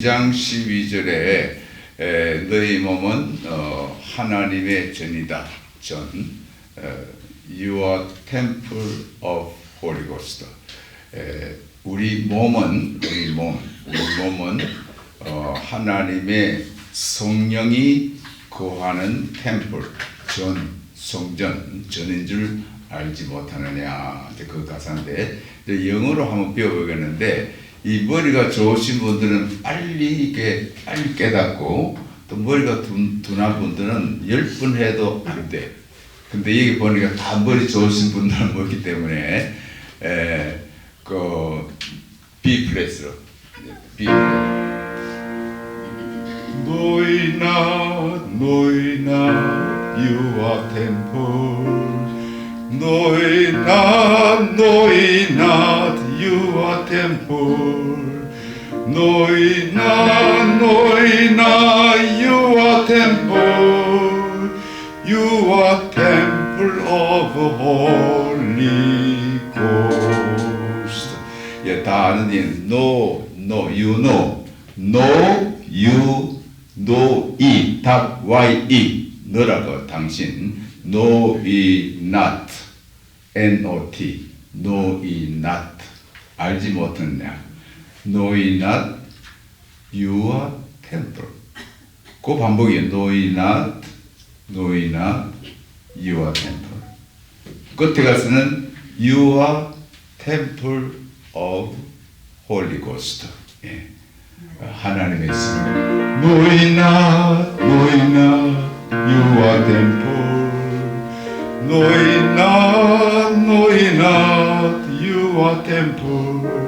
2장 12절에 에, 너희 몸은 어, 하나님의 전이다. 전 어, You are temple of Holy Ghost. 에, 우리 몸은 우리 몸 우리 몸은 어, 하나님의 성령이 거하는 템플 전 성전 전인 줄 알지 못하느냐 그 가사인데 영어로 한번 배워보겠는데 이 머리가 좋으신 분들은 빨리 이게 빨리 깨닫고 또 머리가 둔, 둔한 분들은 열 번 해도 안 돼. 근데 여기 보니까 다 머리 좋으신 분들은 뭐기 때문에 에 그 B 플랫으로. B you are temple 너희나 너희나 you are temple 너희나 너희나 you are temple you are temple of Holy Ghost 예, 다 아는데 no no you know no you no e 답 y e 너라고 당신 no e not n o t no e not 알지 못했냐 no e not you are temple 그 반복이에요 no e not no e not you are temple 끝에 가서는 you are temple of Holy Ghost 예. 하나님의 성 너희나 너희나 you are temple 너희나 너희나 you are temple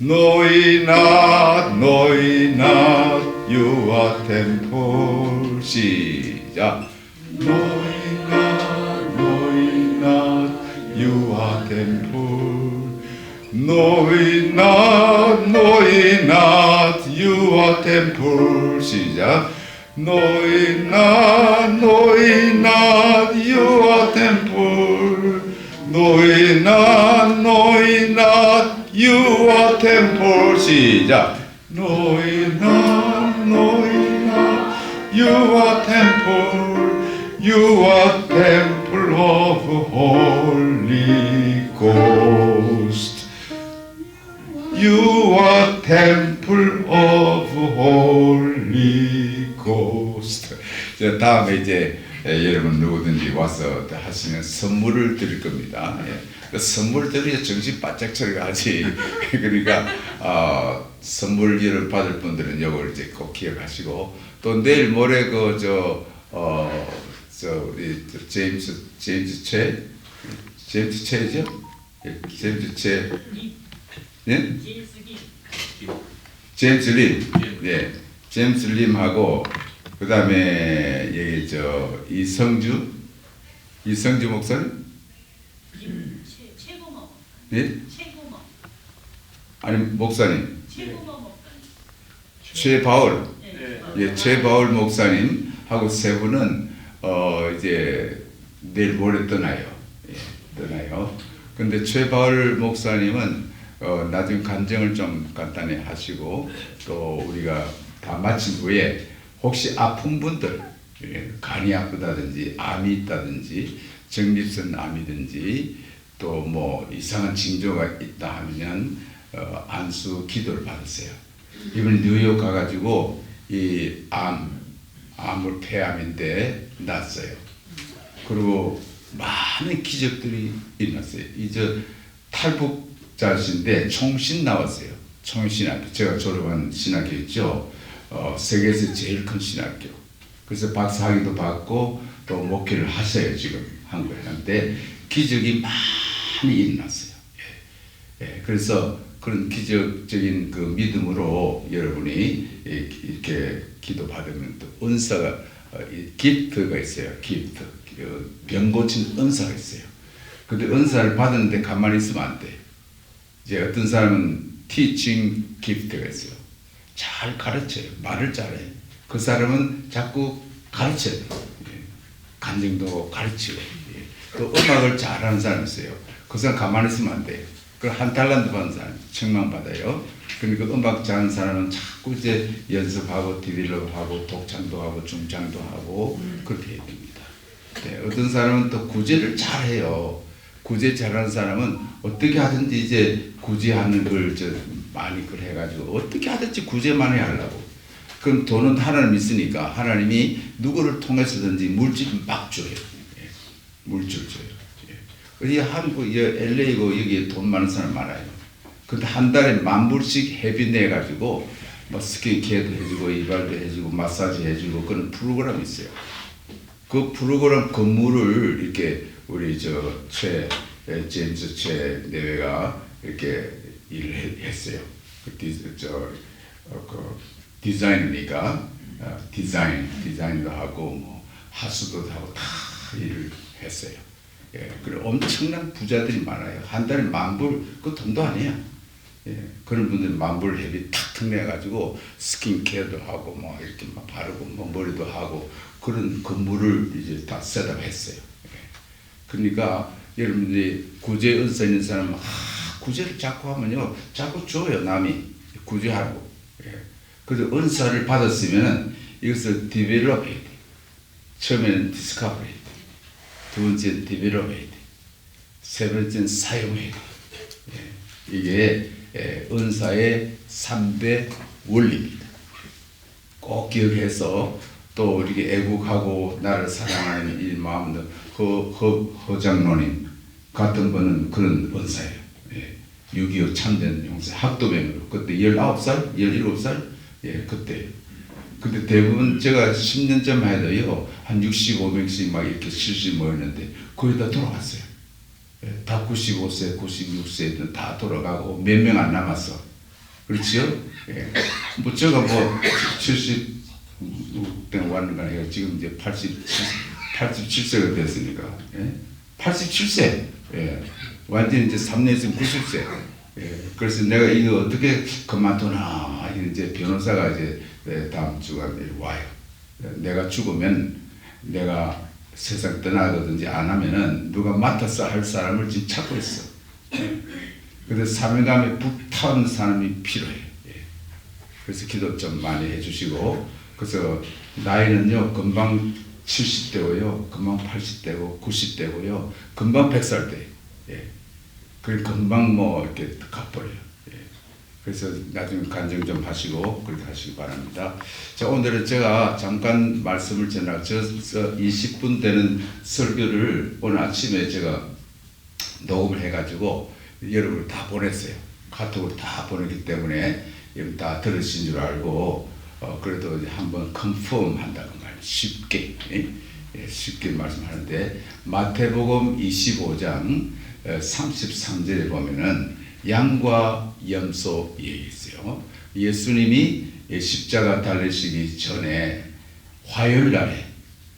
너희나 You are temple 시작. You are temple 너희나 너희나 You are temple 시작 You are temple 너희나 너희나 You are temple 시작 너희 나 너희 나 You are temple You are temple of Holy Ghost You are temple of Holy Ghost 자, 다음에 이제 예, 여러분 누구든지 와서 하시면 선물을 드릴 겁니다. 예. 그 선물 드려야 정신 바짝 차려가지. 그러니까 어, 선물 여러분 받을 분들은 이걸 이제 꼭 기억하시고 또 내일 모레 그 저 어, 저 우리 저 제임스 제임스 최 제임스 최죠? 예, 제임스 최 예? 제임스 림, 네, 제임스 림하고 그 다음에 여기 저 이성주, 이성주 목사님, 예? 최고모 아니 목사님, 최고모 목사님. 최바울, 네. 예, 최바울 목사님 하고 세 분은 어 이제 내일 모레 떠나요, 예, 떠나요. 근데 최바울 목사님은 어 나중에 간증을 좀 간단히 하시고 또 우리가 다 마친 후에 혹시 아픈 분들 예, 간이 아프다든지 암이 있다든지 정립선 암이든지 또 뭐 이상한 징조가 있다 하면 어, 안수 기도를 받으세요. 이번 뉴욕 가가지고 이 암, 암을 폐암인데 났어요. 그리고 많은 기적들이 일어났어요. 이제 탈북자신데 총신 나왔어요. 총신학교. 제가 졸업한 신학교 있죠. 어, 세계에서 제일 큰 신학교. 그래서 박사학위도 받고 또 목회를 하셔요 지금 한국에. 근데 기적이 많이 일어났어요. 예. 예, 그래서 그런 기적적인 그 믿음으로 여러분이 이렇게 기도 받으면 또 은사가 어, 이 기프트가 있어요. 기프트. 그병 고친 은사가 있어요. 근데 은사를 받았는데 가만히 있으면 안 돼. 이제 어떤 사람은 teaching 기프트가 있어요. 잘 가르쳐요. 말을 잘해. 그 사람은 자꾸 가르쳐요. 예. 간증도 가르치고. 예. 또 음악을 잘하는 사람이 있어요. 그 사람 가만히 있으면 안 돼요. 그한 달란트 받는 사람 책망받아요. 그러니까 음악 잘하는 사람은 자꾸 이제 연습하고 디벨롭 하고 독창도 하고 중창도 하고 그렇게 해야 됩니다. 네, 어떤 사람은 또 구제를 잘해요. 구제 잘하는 사람은 어떻게 하든지 이제 구제하는 걸 저 많이 그 해가지고 어떻게 하든지 구제만 해 하려고. 그럼 돈은 하나님 있으니까 하나님이 누구를 통해서든지 물질 막 줘요. 예, 물질 줘요. 예. 이 한국 이 LA고 여기 돈 많은 사람 많아요. 근데 한 달에 만 불씩 회비 내 가지고 뭐 스킨케어도 해주고 이발도 해주고 마사지 해주고 그런 프로그램이 있어요. 그 프로그램 건물을 이렇게 우리 저 최 제임스 최 내외가 이렇게 일을 했- 했어요. 그 디, 저, 어, 그 디자이너니까 어, 디자인 디자인도 하고 뭐 하수도 하고 다 일을 했어요. 예, 그리고 엄청난 부자들이 많아요. 한 달에 만불 그 돈도 아니야. 예, 그런 분들 만불 회비 탁탁 내가지고 스킨케어도 하고 뭐 이렇게 막 바르고 뭐 머리도 하고 그런 건물을 이제 다 셋업 했어요. 예. 그러니까 여러분들이 구제 은사 있는 사람은 아, 구제를 자꾸 하면요 자꾸 줘요 남이 구제하고 예. 그래서 은사를 받았으면 이것을 디벨롭 해야 돼. 처음에는 돼. 두 번째는 디벨롭 해야 돼. 세 번째는 사용해야 돼. 예, 이게 예, 은사의 3대 원리입니다. 꼭 기억해서 또 이렇게 애국하고 나를 사랑하는 이 마음도 허, 허, 허장로님 같은 분은 그런 은사예요. 예, 6.25 참전 용사 학도병으로 그때 19살, 17살 예, 그때 근데 대부분 제가 10년 전만 해도요 한 60, 500씩 막 이렇게 70 모였는데 거의 다 돌아갔어요. 예, 다 95세, 96세든 다 돌아가고 몇 명 안 남았어. 그렇지요? 예. 뭐 제가 뭐 76대 왔는가 해요. 지금 이제 87, 87세가 됐으니까. 예? 87세. 예. 완전 이제 3년 있으면 90세. 예. 그래서 내가 이거 어떻게 그만두나. 이제 변호사가 이제 예, 다음 주가 와요. 예, 내가 죽으면 내가 세상 떠나거든지 안 하면은 누가 맡아서 할 사람을 지금 찾고 있어. 그래서 사명감에 불타는 사람이 필요해. 예. 그래서 기도 좀 많이 해주시고 그래서 나이는요 금방 70대고요, 금방 80대고 90대고요, 금방 100살 돼. 예. 그 금방 뭐 이렇게 갚버려요. 예. 그래서 나중에 간증 좀 하시고 그렇게 하시기 바랍니다. 자 오늘은 제가 잠깐 말씀을 전하 저, 저 20분 되는 설교를 오늘 아침에 제가 녹음을 해가지고 여러분 다 보냈어요. 카톡으로 다 보내기 때문에 여러분 다 들으신 줄 알고 어, 그래도 한번 컨펌 한다는 말 쉽게 예? 예, 쉽게 말씀하는데 마태복음 25장 33절에 보면은 양과 염소 얘기 있어요. 예수님이 예, 십자가 달리시기 전에 화요일 날에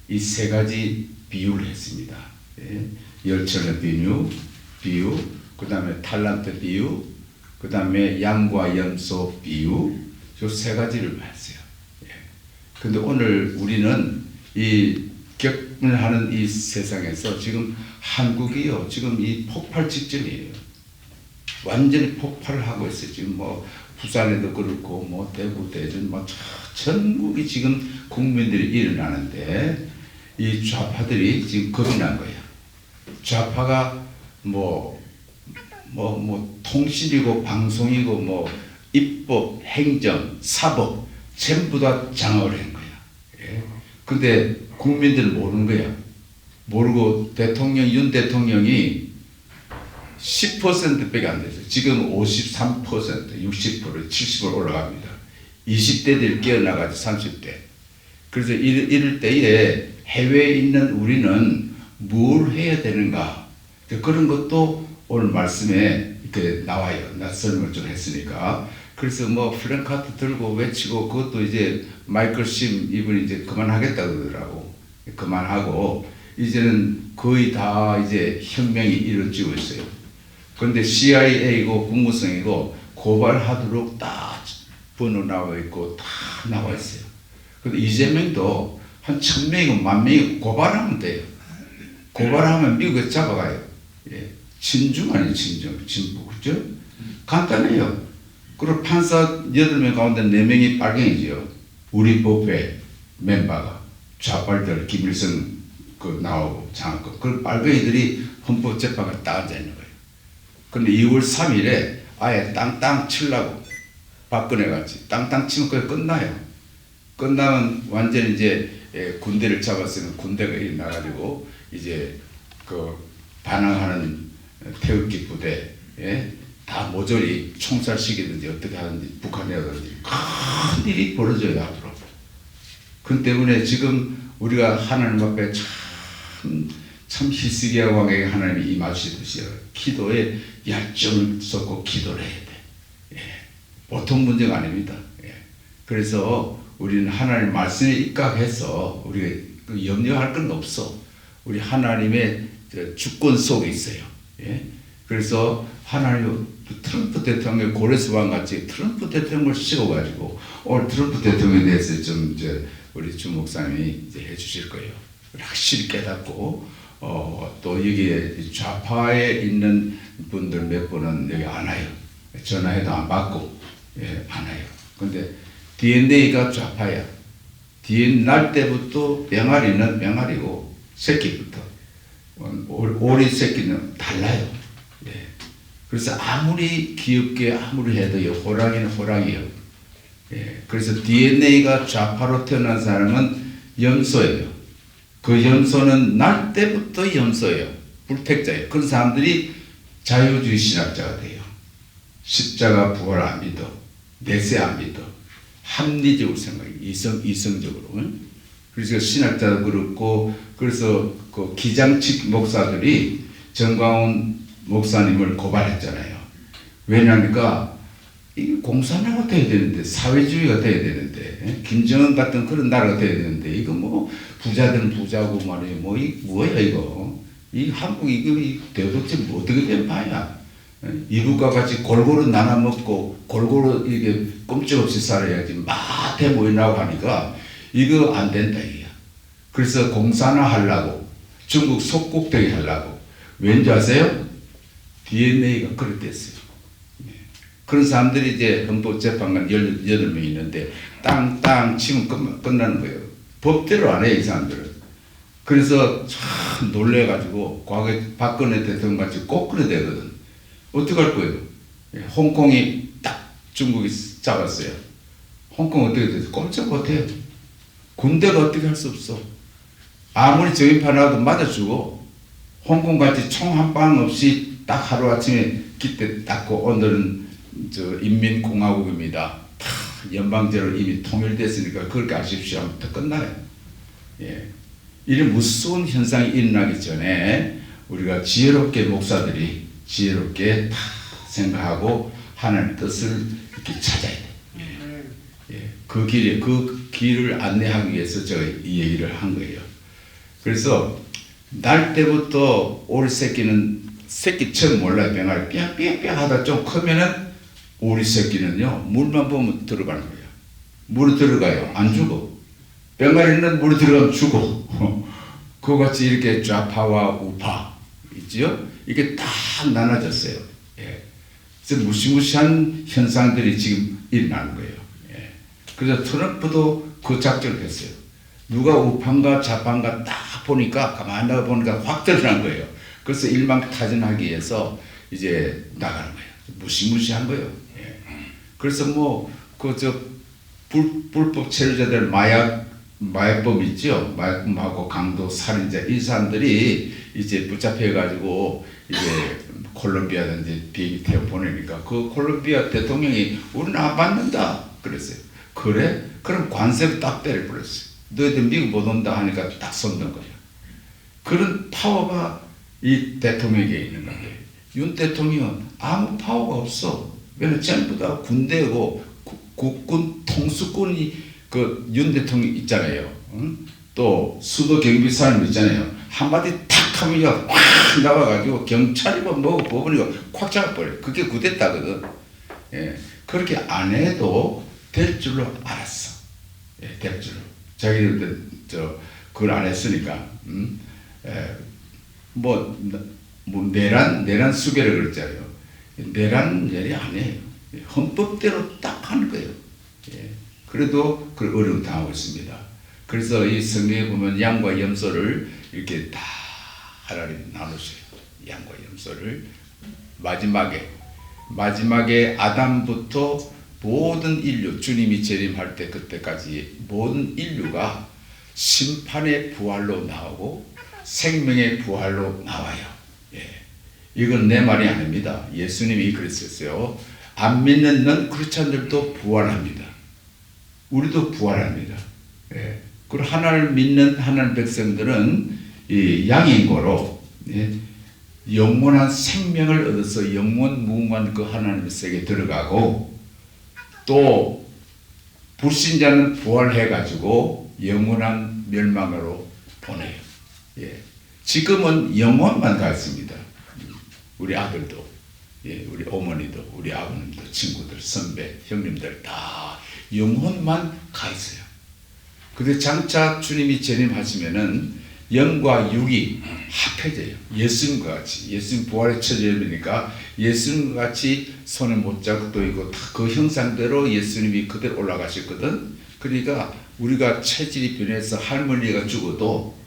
이 세 가지 비유를 했습니다. 예, 열천의 비유, 비유, 그 다음에 탈란트 비유, 그 다음에 양과 염소 비유, 요세 가지를 했어요. 예. 근데 오늘 우리는 이 격분하는 이 세상에서 지금 한국이요, 지금 이 폭발 직전이에요. 완전히 폭발을 하고 있어요. 지금 뭐 부산에도 그렇고 뭐 대구, 대전, 뭐 전국이 지금 국민들이 일어나는데 이 좌파들이 지금 겁이 난 거예요. 좌파가 뭐 뭐, 뭐, 통신이고, 방송이고, 뭐, 입법, 행정, 사법, 전부 다 장악을 한 거야. 예. 근데 국민들은 모르는 거야. 모르고 대통령, 윤 대통령이 10%밖에 안 됐어요. 지금 53%, 60%, 70% 올라갑니다. 20대들이 깨어나가지고 30대. 그래서 이럴, 이럴 때에 해외에 있는 우리는 뭘 해야 되는가. 그런 것도 오늘 말씀에 이렇게 나와요. 나 설명을 좀 했으니까. 그래서 뭐 플랜카드 들고 외치고 그것도 이제 마이클 심 이분이 이제 그만하겠다 그러더라고. 그만하고 이제는 거의 다 이제 혁명이 이루어지고 있어요. 그런데 CIA고 국무성이고 고발하도록 다 번호 나와 있고 다 나와 있어요. 근데 이재명도 한 천 명이고 만 명이고 고발하면 돼요. 고발하면 미국에 잡아가요. 예. 친중 아니 친중, 진부 그죠? 간단해요. 그리고 판사 8명 가운데 4명이 빨갱이죠. 우리 법회 멤버가 좌빨들 김일성 그 나오고 장학금 그 빨갱이들이 헌법 재판을 딱 앉아 있는 거예요. 근데 2월 3일에 아예 땅땅 치려고 박근혜 같이 땅땅 치면 그게 끝나요. 끝나면 완전 이제 예, 군대를 잡았으면 군대가 일어나가지고 이제 그 반항하는 태극기 부대 예? 다 모조리 총살시키든지 어떻게 하든지 북한에 하든지 큰 일이 벌어져요 앞으로. 그 때문에 지금 우리가 하나님 앞에 참, 참 희스기야 왕에게 하나님이 임하시듯이요. 기도에 열정을 쏟고 기도를 해야 돼. 예. 보통 문제가 아닙니다. 예. 그래서 우리는 하나님 말씀에 입각해서 우리가 그 염려할 건 없어. 우리 하나님의 저 주권 속에 있어요. 예. 그래서 하나님 트럼프 대통령 고레스 왕 같이 트럼프 대통령을 씌워가지고 오늘 트럼프 대통령에 대해서 좀 이제 우리 주 목사님이 이제 해주실 거예요. 확실히 깨닫고 어, 또 여기에 좌파에 있는 분들 몇 분은 여기 안 와요. 전화해도 안 받고 예, 안 와요. 근데 DNA가 좌파야. 날 때부터 병아리는 병아리고 새끼부터 오- 오리 새끼는 달라요. 예. 그래서 아무리 귀엽게 아무리 해도 이 호랑이는 호랑이요. 예. 그래서 DNA가 좌파로 태어난 사람은 염소예요. 그 염소는 날 때부터 염소예요. 불택자예요. 그런 사람들이 자유주의 신학자가 돼요. 십자가 부활 안 믿어. 내세 안 믿어. 합리적으로 생각해. 이성, 이성적으로. 응? 그래서 신학자도 그렇고, 그래서 그 기장직 목사들이 정광훈 목사님을 고발했잖아요. 왜냐니까, 이 공산화가 돼야 되는데, 사회주의가 돼야 되는데, 예? 김정은 같은 그런 나라가 돼야 되는데, 이거 뭐, 부자들은 부자고 말이에요. 뭐, 이, 뭐야, 이거. 이 한국, 이거, 이 도대체 뭐 어떻게 된 바야. 예? 이북과 같이 골고루 나눠 먹고, 골고루 이게 꼼짝없이 살아야지. 막 대모이라고 하니까, 이거 안 된다, 이게. 그래서 공산화 하려고, 중국 속국되게 하려고. 왠지 아세요? DNA가 그렇댔어요. 예. 그런 사람들이 이제 헌법재판관 18명 있는데 땅땅 치면 끝, 끝나는 거예요. 법대로 안 해요, 이 사람들은. 그래서 참 놀래가지고 과거에 박근혜 대통령 같이 꼭 그래 되거든. 어떡할 거예요? 예, 홍콩이 딱 중국이 잡았어요. 홍콩 어떻게 됐어? 꼼짝 못해요. 군대가 어떻게 할 수 없어. 아무리 저인파라도 맞아주고 홍콩 같이 총 한 방 없이 딱 하루 아침에 기대 닦고 오늘은 저 인민공화국입니다. 다 연방제로 이미 통일됐으니까 그렇게 하십시오 하면 다 끝나요. 예. 이런 무서운 현상이 일어나기 전에 우리가 지혜롭게 목사들이 지혜롭게 다 생각하고 하나님의 뜻을 이렇게 찾아야 돼. 예. 예. 그 길에 그 길을 안내하기 위해서 제가 이 얘기를 한 거예요. 그래서 날 때부터 오리 새끼는 새끼 처음 몰라요 병아리 삐약삐약삐약 하다 좀 크면은 오리 새끼는요 물만 보면 들어가는 거예요 물에 들어가요 안 죽어 병아리는 물에 들어가면 죽어 그같이 이렇게 좌파와 우파 있지요 이게 딱 나눠졌어요 예. 그래서 무시무시한 현상들이 지금 일어나는 거예요 예. 그래서 트럼프도 그 작전을 했어요 누가 우판가 좌판가 딱 보니까 가만히 나가 보니까 확 드러난 거예요. 그래서 일망타진하기 위해서 이제 나가는 거예요. 무시무시한 거예요. 예. 그래서 뭐 그 저 불법 체류자들 마약 마약범 있죠. 마약범하고 강도 살인자 이 사람들이 이제 붙잡혀 가지고 이제 콜롬비아든지 비행기 태워 보내니까 그 콜롬비아 대통령이 우리는 안 받는다 그랬어요. 그래? 그럼 관세 딱 때려버렸어요. 너희들 미국 못 온다 하니까 딱 쏟는 거예요. 그런 파워가 이 대통령에게 있는 건데 윤 대통령은 아무 파워가 없어. 왜냐면 전부 다 군대고 구- 국군 통수권이 그 윤 대통령 있잖아요. 응? 또 수도 경비사님 있잖아요. 한마디 탁 하면 확 나와가지고 경찰이고 뭐고 법원이고 콱 잡아버려. 그게 구됐다거든. 예, 그렇게 안 해도 될 줄로 알았어. 예, 될 줄로. 자기들 저 그걸 안 했으니까. 음? 예, 뭐, 나- 뭐 내란 내란 수계를 그랬잖아요. 내란 열이 아니에요. 예, 헌법대로 딱 하는 거예요. 예, 그래도 그 어려움 당하고 있습니다. 그래서 이 성경에 보면 양과 염소를 이렇게 다 하나님 나누세요. 양과 염소를 마지막에 마지막에 아담부터 모든 인류 주님이 재림할 때 그때까지 모든 인류가 심판의 부활로 나오고 생명의 부활로 나와요. 예. 이건 내 말이 아닙니다. 예수님이 그랬었어요. 안 믿는 넌 크리스찬들도 부활합니다. 우리도 부활합니다. 예. 그리고 하나님을 믿는 하나님 백성들은 이 양인고로 예. 영원한 생명을 얻어서 영원 무궁한 그 하나님의 세계에 들어가고 또 불신자는 부활해 가지고 영원한 멸망으로 보내요. 예. 지금은 영혼만 가 있습니다. 우리 아들도, 예, 우리 어머니도, 우리 아버님도, 친구들, 선배, 형님들 다 영혼만 가 있어요. 근데 장차 주님이 재림하시면은 영과 육이 합해져요. 예수님과 같이 예수님 부활의 처절이니까 예수님과 같이 손에 못 잡고 있고 다그 형상대로 예수님이 그대로 올라가셨거든. 그러니까 우리가 체질이 변해서 할머니가 죽어도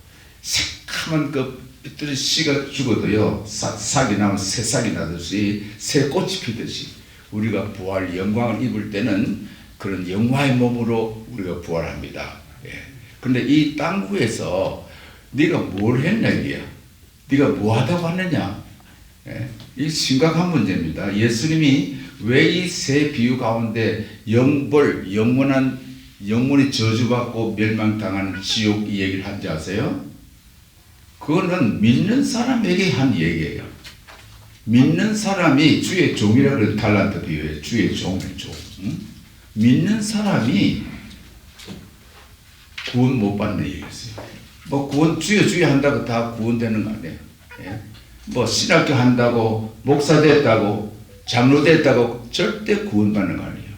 새카만 그 삐뚤이 씨가 죽어도요 사, 싹이 나면 새싹이 나듯이 새 꽃이 피듯이 우리가 부활 영광을 입을 때는 그런 영화의 몸으로 우리가 부활합니다. 예. 근데 이땅 위에서 네가 뭘 했냐 이게야. 네가 뭐 하다고 하느냐. 예. 이 심각한 문제입니다. 예수님이 왜 이 세 비유 가운데 영벌, 영원한 영원히 저주받고 멸망당하는 지옥 이 얘기를 한지 아세요? 그거는 믿는 사람에게 한 얘기예요. 믿는 사람이 주의 종이라고 달란트 비유해 주의 종의 종. 응? 믿는 사람이 구원 못 받는 얘기였어요. 뭐 구원 주여 주여 한다고 다 구원되는 거 아니에요. 예? 뭐 신학교 한다고 목사 됐다고 장로 됐다고 절대 구원받는 거 아니에요.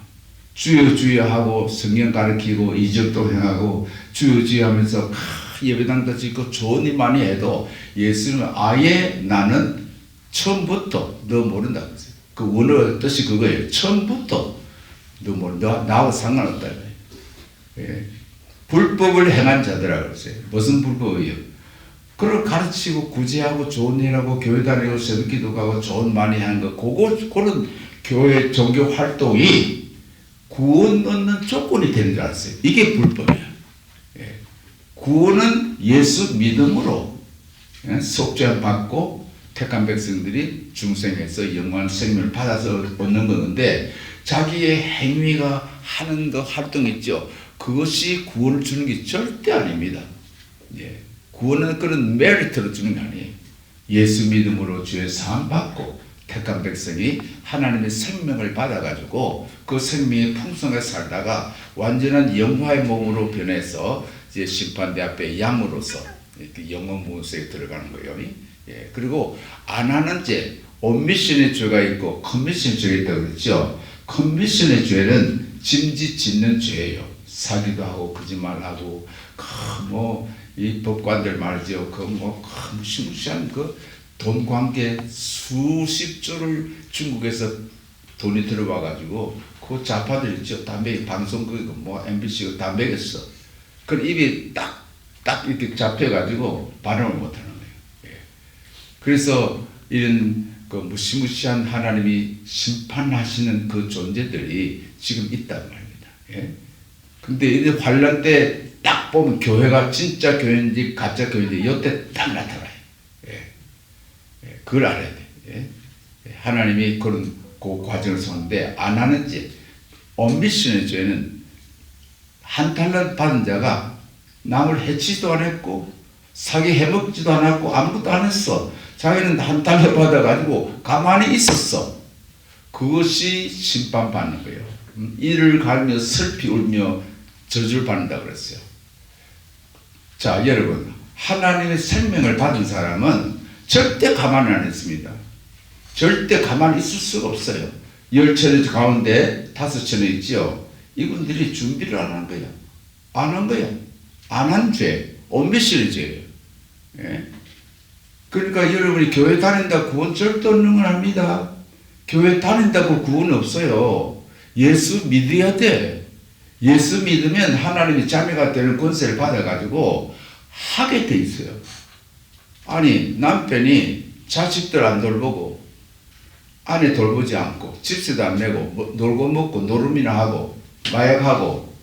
주여 주여 하고 성경 가르치고 이적도 행하고 주여 주여 하면서 크, 예배당도 짓고 일 많이 해도 예수는 아예 나는 처음부터 너 모른다. 그 원어 뜻이 그거예요. 처음부터 너너 나와 상관없다. 예. 불법을 행한 자들이라고 그랬어요. 무슨 불법이요? 그걸 가르치고 구제하고 좋은 일하고 교회 다니고 새벽 기도 가고 좋은 많이 하는 거 그거 그런 교회 종교 활동이 구원 얻는 조건이 되는 줄 알았어요. 이게 불법이야. 예. 구원은 예수 믿음으로 예, 속죄 받고 택한 백성들이 중생에서 영원한 생명을 받아서 얻는 건데 자기의 행위가 하는 그 활동 있죠. 그것이 구원을 주는 게 절대 아닙니다. 예. 구원은 그런 메리트로 주는 게 아니에요. 예수 믿음으로 주의 사함 받고 택한 백성이 하나님의 생명을 받아가지고 그 생명의 풍성하게 살다가 완전한 영화의 몸으로 변해서 이제 심판대 앞에 양으로서 영원 무속에 들어가는 거예요. 예. 그리고 안 하는 죄, 오미션의 죄가 있고 커미션의 죄가 있다고 그랬죠. 커미션의 죄는 짐짓 짓는 죄예요. 사기도 하고 거짓말하고 뭐이 법관들 말이죠. 그뭐 무시무시한 그 돈 관계 수십 조를 중국에서 돈이 들어와 가지고 그 좌파들 있죠. 담배 방송 그뭐 MBC 다 먹였어. 그 입이 딱 딱 이렇게 잡혀 가지고 발음을 못 하는 거예요. 예. 그래서 이런 그 무시무시한 하나님이 심판하시는 그 존재들이 지금 있단 말입니다. 예. 근데 이 환란 때 딱 보면 교회가 진짜 교회인지 가짜 교회인지 이때 딱 나타나요. 예. 예. 그걸 알아야 돼. 예. 예. 하나님이 그런 그 과정을 서는데 안 하는지 엄비션의 죄는 한 달러 받은 자가 남을 해치지도 않았고 사기 해먹지도 않았고 아무것도 안 했어. 자기는 한 달러 받아가지고 가만히 있었어. 그것이 심판받는 거예요. 음, 이를 갈며 슬피 울며 저주를 받는다 그랬어요. 자, 여러분. 하나님의 생명을 받은 사람은 절대 가만히 안 있습니다. 절대 가만히 있을 수가 없어요. 열 천의 가운데 다섯 천에 있죠. 이분들이 준비를 안 한 거예요. 안한 거예요. 안한 죄. 오미시의 죄예요. 예? 그러니까 여러분이 교회 다닌다 구원 절대 없는 건 압니다. 교회 다닌다고 구원 없어요. 예수 믿어야 돼. 예수 믿으면 하나님이 자매가 되는 권세를 받아가지고 하게 돼 있어요. 아니 남편이 자식들 안 돌보고 아내 돌보지 않고 집세도 안 내고 뭐, 놀고 먹고 노름이나 하고 마약하고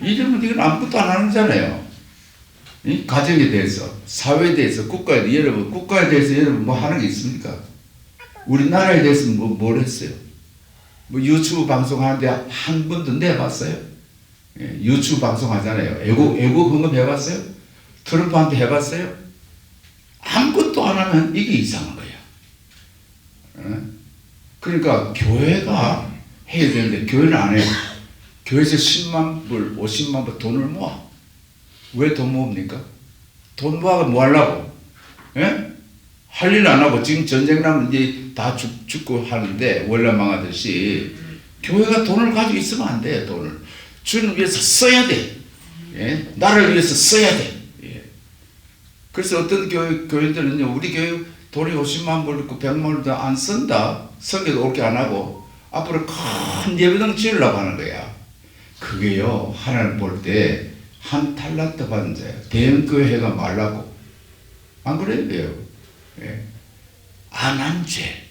이러면 이건 아무것도 안 하는 거잖아요. 이 가정에 대해서 사회에 대해서 국가에 대해서 여러분 국가에 대해서 여러분 뭐 하는 게 있습니까? 우리나라에 대해서 뭐, 뭘 했어요? 뭐 유튜브 방송하는데 한 번도 내봤어요? 예, 유튜브 방송하잖아요. 애국 애국 헌금 해봤어요? 트럼프한테 해봤어요? 아무것도 안 하면 이게 이상한 거야. 어? 그러니까 교회가 해야 되는데 교회는 안 해요. 교회에서 10만 불, 50만 불 돈을 모아. 왜 돈 모읍니까? 돈 모아서 뭐 하려고? 예? 할 일 안 하고 지금 전쟁 나면 이제 다 죽, 죽고 하는데 원래 망하듯이 교회가 돈을 가지고 있으면 안 돼요 돈을 주님 위해서 써야 돼 예? 나를 위해서 써야 돼 예. 그래서 어떤 교회, 교회들은요 우리 교회 돈이 50만 불 있고 100만 불도 안 쓴다 성교도 옳게 안 하고 앞으로 큰 예배당 지으려고 하는 거야 그게요 하나님 볼 때 한 탈란트 받은 자예요 대형교회가 말라고 안 그래요? 예. 안한 죄,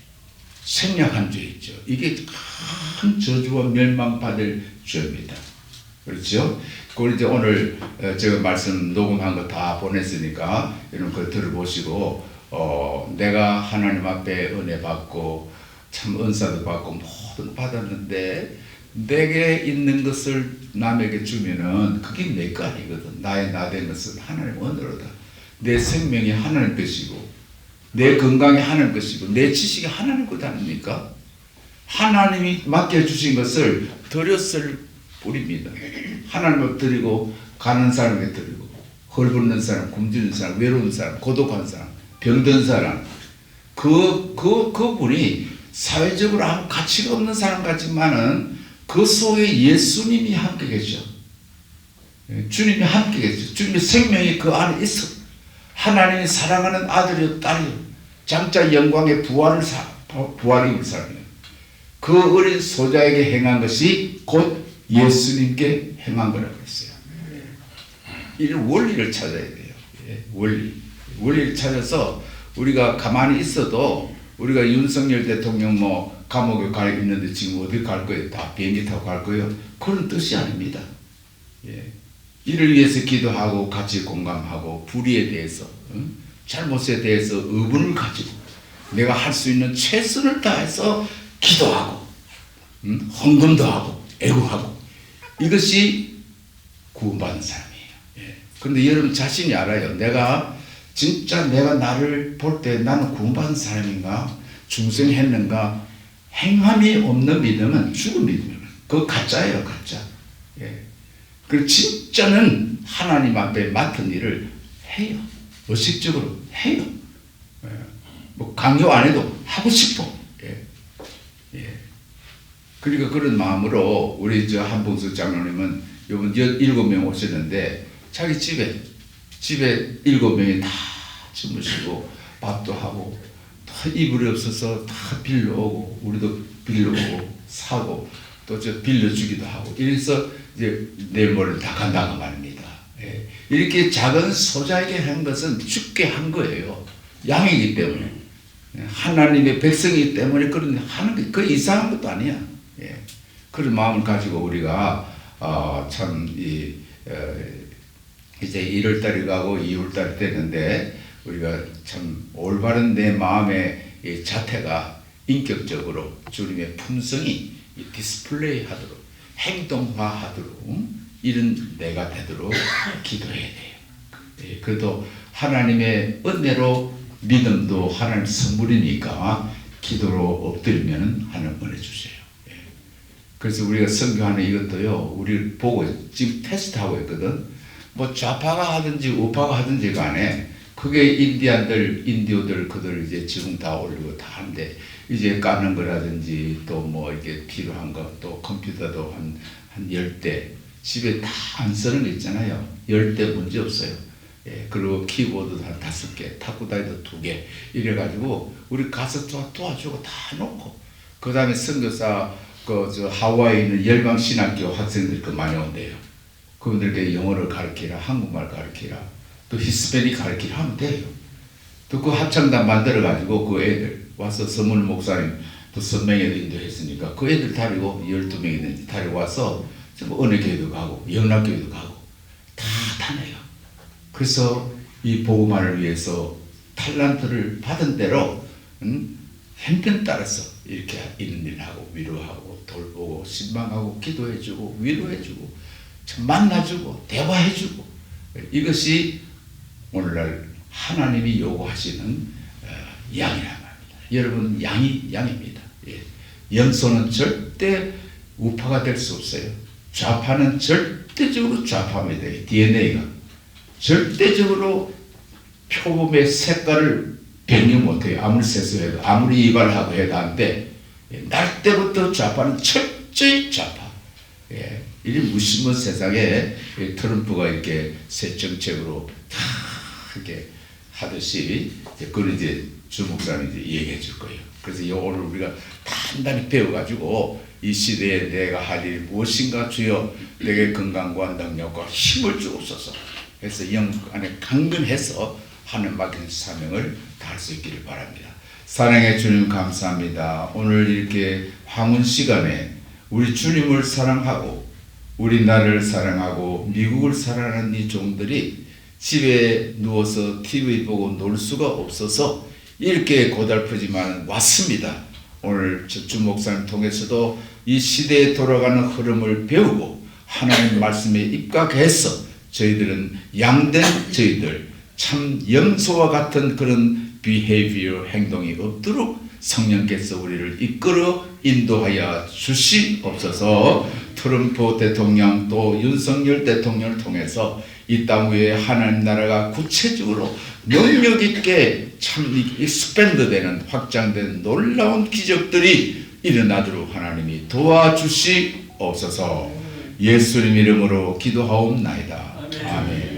생략한 죄 있죠. 이게 큰 저주와 멸망받을 죄입니다. 그렇죠? 그걸 이제 오늘 어, 제가 말씀 녹음한 거 다 보냈으니까 이런 거 들어보시고 어, 내가 하나님 앞에 은혜 받고 참 은사도 받고 모든 받았는데 내게 있는 것을 남에게 주면은 그게 내 거 아니거든. 나의 나된 것은 하나님 은혜로다. 내 생명이 하나님 것이고 내 건강이 하나님 것이고 내 지식이 하나님 것 아닙니까? 하나님이 맡겨주신 것을 드렸을 뿐입니다. 하나님을 드리고 가는 사람에게 드리고 헐벗는 사람, 굶주린 사람, 외로운 사람, 고독한 사람, 병든 사람 그, 그, 그 분이 사회적으로 아무 가치가 없는 사람 같지만은 그 속에 예수님이 함께 계셔. 예, 주님이 함께 계셔. 주님의 생명이 그 안에 있어. 하나님이 사랑하는 아들이요 딸이요 장자 영광의 부활을 사, 부활이 올 사람이에요. 그 어린 소자에게 행한 것이 곧 예수님께 행한 거라고 했어요. 이 원리를 찾아야 돼요. 예, 원리. 원리를 찾아서 우리가 가만히 있어도 우리가 윤석열 대통령 뭐 감옥에 가 있는데 지금 어디 갈 거예요? 다 비행기 타고 갈 거예요? 그런 뜻이 아닙니다. 예. 이를 위해서 기도하고 같이 공감하고 불의에 대해서 응? 잘못에 대해서 의분을 가지고 내가 할 수 있는 최선을 다해서 기도하고 응? 헌금도 하고 애국하고 이것이 구원받은 사람이에요. 예. 그런데 여러분 자신이 알아요. 내가 진짜 내가 나를 볼 때 나는 구원받은 사람인가 중생했는가 행함이 없는 믿음은 죽은 믿음이에요. 그거 가짜예요, 가짜. 예. 그 진짜는 하나님 앞에 맡은 일을 해요. 의식적으로 해요. 예. 뭐 강요 안 해도 하고 싶어. 예. 예. 그러니까 그런 마음으로 우리 저 한봉수 장로님은 요번 일곱 명 오셨는데 자기 집에 집에 일곱 명이 다 주무시고 밥도 하고 다 이불이 없어서 다 빌려오고 우리도 빌려오고 사고 또 저 빌려주기도 하고 이래서 이제 내일 모레 다 간다고 말입니다. 예. 이렇게 작은 소자에게 한 것은 죽게 한 거예요. 양이기 때문에 예. 하나님의 백성이기 때문에 그런 하는 게그 이상한 것도 아니야. 예. 그런 마음을 가지고 우리가 어, 참이 어, 이제 1월 달이 가고 2월 달이 되는데 우리가 참 올바른 내 마음의 이 자태가 인격적으로 주님의 품성이 이 디스플레이 하도록 행동화 하도록 음? 이런 내가 되도록 기도해야 돼요. 예, 그래도 하나님의 은혜로 믿음도 하나님 선물이니까 기도로 엎드리면 하나님 은혜 주세요. 예. 그래서 우리가 선교하는 이것도요, 우리 보고 지금 테스트하고 있거든. 뭐 좌파가 하든지 우파가 하든지 간에 그게 인디안들, 인디오들 그들 이제 지금 다 올리고 다 하는데 이제 까는 거라든지 또 뭐 이게 필요한 거또 컴퓨터도 한, 한열대 집에 다 안 쓰는 거 있잖아요. 열대 문제 없어요. 예, 그리고 키보드도 한 다섯 개, 탁구다이도 두 개, 이래가지고 우리 가서 도, 도와주고 다 놓고, 그 다음에 선교사, 그, 저, 하와이에 있는 열방신학교 학생들 그 많이 온대요. 그분들께 영어를 가르치라, 한국말 가르치라, 또 히스패닉 가르치라 하면 돼요. 또 그 합창단 만들어가지고 그 애들 와서 서문 목사님 또 선명에도 인도했으니까 그 애들 데리고 12명이든지 데리고 와서 전부 은혜교회도 가고 영락교회도 가고 다 다녀요. 그래서 이 복음화를 위해서 탈란트를 받은 대로 음, 형편 따라서 이렇게 이런 일을 하고 위로하고 돌보고 신방하고 기도해주고 위로해주고 참 만나주고 대화해주고 이것이 오늘날 하나님이 요구하시는 어, 양이란 말입니다. 여러분 양이 양입니다. 예. 염소는 절대 우파가 될 수 없어요. 좌파는 절대적으로 돼요. DNA가 절대적으로 표범의 색깔을 변경 못해요. 아무리 세수해도 아무리 이발하고 해도 안 돼. 예, 날 때부터 좌파는 철저히 좌파. 예, 이 무심한 세상에 이 트럼프가 이렇게 새 정책으로 다 이렇게 하듯이 이제 그걸 이제 주 목사님 이제 얘기해 줄 거예요. 그래서 이 오늘 우리가 단단히 배워가지고 이 시대에 내가 할 일이 무엇인가 주여 내게 건강과 능력과 힘을 주옵소서. 해서 영 안에 강건해서 하는 맡긴 사명을 다할 수 있기를 바랍니다. 사랑의 주님 감사합니다. 오늘 이렇게 황혼 시간에 우리 주님을 사랑하고 우리 나라를 사랑하고 미국을 사랑하는 이 종들이 집에 누워서 TV 보고 놀 수가 없어서 이렇게 고달프지만 왔습니다. 오늘 주 목사님 통해서도 이 시대에 돌아가는 흐름을 배우고 하나님 말씀에 입각해서 저희들은 양된 저희들 참 염소와 같은 그런 behavior 행동이 없도록 성령께서 우리를 이끌어 인도하여 주시옵소서 트럼프 대통령 또 윤석열 대통령을 통해서 이 땅 위에 하나님 나라가 구체적으로 능력 있게 참 익스펜드 되는 확장된 놀라운 기적들이 일어나도록 하나님이 도와주시옵소서 예수님 이름으로 기도하옵나이다. 아멘.